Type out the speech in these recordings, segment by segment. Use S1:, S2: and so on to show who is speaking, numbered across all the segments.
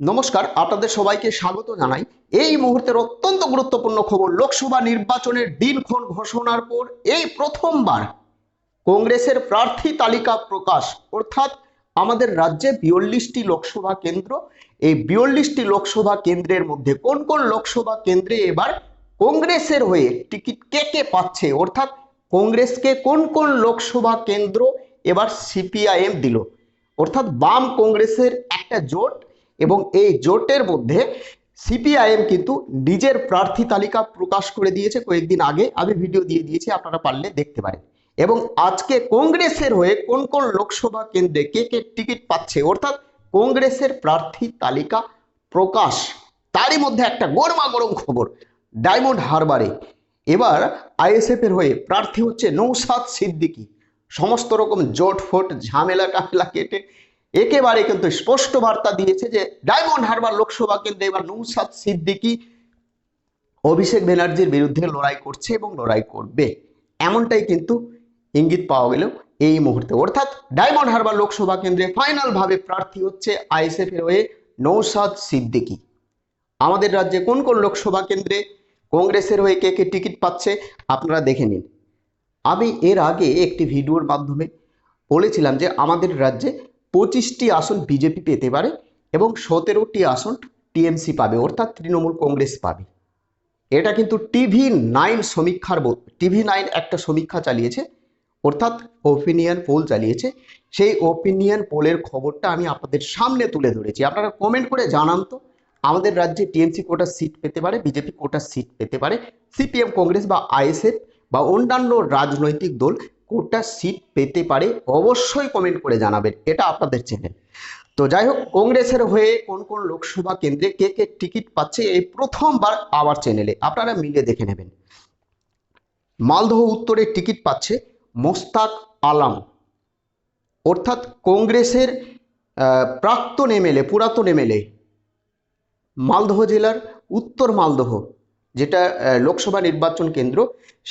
S1: নমস্কার, আপনাদের সবাইকে স্বাগত জানাই। এই মুহূর্তের অত্যন্ত গুরুত্বপূর্ণ খবর, লোকসভা নির্বাচনের দিনক্ষণ ঘোষণার পর এই প্রথমবার কংগ্রেসের প্রার্থী তালিকা প্রকাশ। অর্থাৎ আমাদের রাজ্যে বিয়াল্লিশটি লোকসভা কেন্দ্র। এই বিয়াল্লিশটি লোকসভা কেন্দ্রের মধ্যে কোন কোন লোকসভা কেন্দ্রে এবার কংগ্রেসের হয়ে টিকিট কে কে পাচ্ছে? অর্থাৎ কংগ্রেসকে কোন কোন লোকসভা কেন্দ্র এবার সিপিআইএম দিল? অর্থাৎ বাম কংগ্রেসের একটা জোট এবং এই জোটের মধ্যে সিপিআইএম কিন্তু নিজের প্রার্থী তালিকা প্রকাশ করে দিয়েছে কয়েকদিন আগে। আমি ভিডিও দিয়ে দিয়েছি, আপনারা পারলে দেখতে পারেন। এবং আজকে কংগ্রেসের হয়ে কোন কোন লোকসভা কেন্দ্রে কে কে টিকিট পাচ্ছে, অর্থাৎ কংগ্রেসের প্রার্থী তালিকা প্রকাশ, তারই মধ্যে একটা গরমা গরম খবর, ডায়মন্ড হারবারে। এবার আইএসএফ এর হয়ে প্রার্থী হচ্ছে নৌসাদ সিদ্দিকী। সমস্ত রকম জোট ফোট ঝামেলা টামেলা কেটে একেবারে কিন্তু স্পষ্ট বার্তা দিয়েছে যে ডায়মন্ড হারবার লোকসভা কেন্দ্রে এবার নৌসাদ সিদ্দিকী অভিষেক ব্যানার্জির বিরুদ্ধে লড়াই করছে এবং লড়াই করবে। এমনটাই কিন্তু ইঙ্গিত পাওয়া গেল এই মুহূর্তে। অর্থাৎ ডায়মন্ড হারবার লোকসভা কেন্দ্রে ফাইনাল ভাবে প্রার্থী হচ্ছে আইএসএফ এর হয়ে নৌসাদ সিদ্দিকী। আমাদের রাজ্যে কোন কোন লোকসভা কেন্দ্রে কংগ্রেসের হয়ে কে কে টিকিট পাচ্ছে আপনারা দেখে নিন। আমি এর আগে একটি ভিডিওর মাধ্যমে বলেছিলাম যে আমাদের রাজ্যে পঁচিশটি আসন বিজেপি পেতে পারে এবং সতেরোটি আসন টিএমসি পাবে, অর্থাৎ তৃণমূল কংগ্রেস পাবে। এটা কিন্তু টিভি নাইন সমীক্ষার টিভি নাইন একটা সমীক্ষা চালিয়েছে, অর্থাৎ ওপিনিয়ন পোল চালিয়েছে। সেই ওপিনিয়ন পোলের খবরটা আমি আপনাদের সামনে তুলে ধরেছি। আপনারা কমেন্ট করে জানান তো, আমাদের রাজ্যে টিএমসি কোটা সিট পেতে পারে, বিজেপি কোটা সিট পেতে পারে সিপিএম কংগ্রেস বা আইএসএফ বা অন্যান্য রাজনৈতিক দল কোটা সিট পেতে পারে, অবশ্যই কমেন্ট করে জানাবেন। এটা আপনাদের চ্যানেল তো যাই হোক কংগ্রেসের হয়ে কোন কোন লোকসভা কেন্দ্রে কে কে টিকিট পাচ্ছে, এই প্রথমবার আবার চ্যানেলে আপনারা মিলে দেখে নেবেন। মালদহ উত্তরে টিকিট পাচ্ছে মোস্তাক আলাম। অর্থাৎ কংগ্রেসের প্রাক্তন এমএলএ পুরাতন এমএলএ মালদহ জেলার উত্তর মালদহ। যেটা লোকসভা নির্বাচন কেন্দ্র,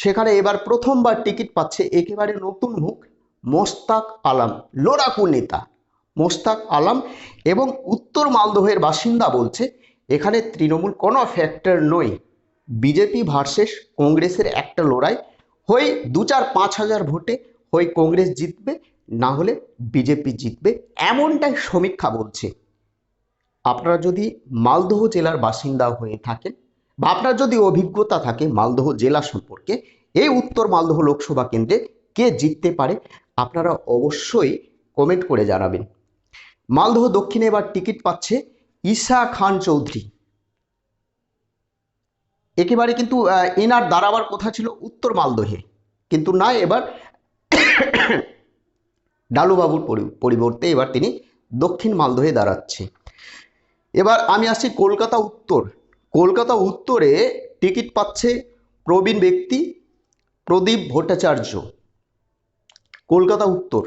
S1: সেখানে এবার প্রথমবার টিকিট পাচ্ছে একেবারে নতুন মুখ মোস্তাক আলাম লোড়াকু নেতা মোস্তাক আলাম এবং উত্তর মালদহের বাসিন্দা বলছে, এখানে তৃণমূল কোনো ফ্যাক্টর নয়। বিজেপি ভার্সেস কংগ্রেসের একটা লড়াই। হয়ে দু চার পাঁচ হাজার ভোটে হয়ে কংগ্রেস জিতবে, না হলে বিজেপি জিতবে, এমনটাই সমীক্ষা বলছে। আপনারা যদি মালদহ জেলার বাসিন্দা হয়ে থাকেন আপনার যদি অভিজ্ঞতা থাকে মালদহ জেলা সম্পর্কে এই উত্তর মালদহ লোকসভা কেন্দ্রে কে জিততে পারে আপনারা অবশ্যই কমেন্ট করে জানাবেন। মালদহ দক্ষিণে এবার টিকিট পাচ্ছে ঈশা খান চৌধুরী। একেবারে কিন্তু এনার দাঁড়াবার কথা ছিল উত্তর মালদহে। কিন্তু না, এবার ডালুবাবুর পরিবর্তে এবার তিনি দক্ষিণ মালদহে দাঁড়াচ্ছে। এবার আমি আসছি কলকাতা উত্তর। কলকাতা উত্তরে টিকিট পাচ্ছে প্রবীণ ব্যক্তি প্রদীপ ভট্টাচার্য। কলকাতা উত্তর,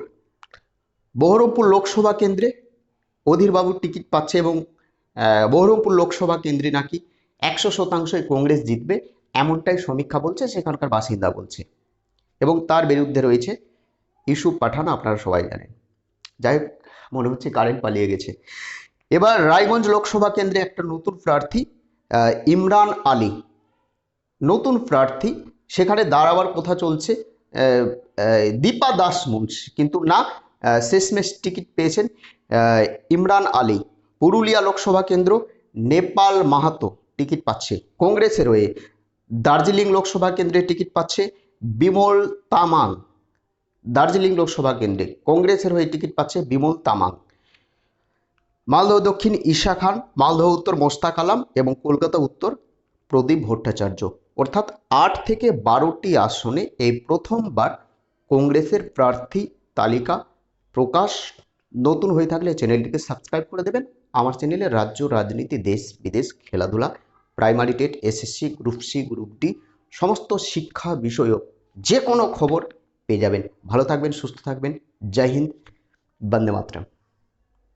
S1: বহরমপুর লোকসভা কেন্দ্রে অধীরবাবুর টিকিট পাচ্ছে এবং বহরমপুর লোকসভা কেন্দ্রে নাকি একশো শতাংশই কংগ্রেস জিতবে এমনটাই সমীক্ষা বলছে, সেখানকার বাসিন্দা বলছে। এবং তার বিরুদ্ধে রয়েছে ইস্যু পাঠান, আপনারা সবাই জানেন। যাই হোক, মনে হচ্ছে কারেন্ট পালিয়ে গেছে। এবার রায়গঞ্জ লোকসভা কেন্দ্রে একটা নতুন প্রার্থী ইমরান আলী। নতুন প্রার্থী, সেখানে দাঁড়াবার কথা চলছে। দীপা দাস মুন্সি, কিন্তু না শেষমেশ টিকিট পেয়েছেন ইমরান আলী। পুরুলিয়া লোকসভা কেন্দ্র, নেপাল মাহাতো টিকিট পাচ্ছে। কংগ্রেসের হয়ে দার্জিলিং লোকসভা কেন্দ্রে টিকিট পাচ্ছে বিমল তামাং। দার্জিলিং লোকসভা কেন্দ্রে কংগ্রেসের হয়ে টিকিট পাচ্ছে বিমল তামাং। মালদহ দক্ষিণ ঈশা খান, মালদহ উত্তর মোস্তাক আলাম এবং কলকাতা উত্তর প্রদীপ ভট্টাচার্য। অর্থাৎ আট থেকে বারোটি আসনে এই প্রথমবার কংগ্রেসের প্রার্থী তালিকা প্রকাশ নতুন হয়ে থাকলে চ্যানেলটিকে সাবস্ক্রাইব করে দেবেন। আমার চ্যানেলে রাজ্য রাজনীতি, দেশ বিদেশ, খেলাধুলা, primary TET, SSC, group C, group D, সমস্ত শিক্ষা বিষয়ক যে কোনো খবর পেয়ে যাবেন। ভালো থাকবেন, সুস্থ থাকবেন। জয় হিন্দ, বন্দে মাতরম।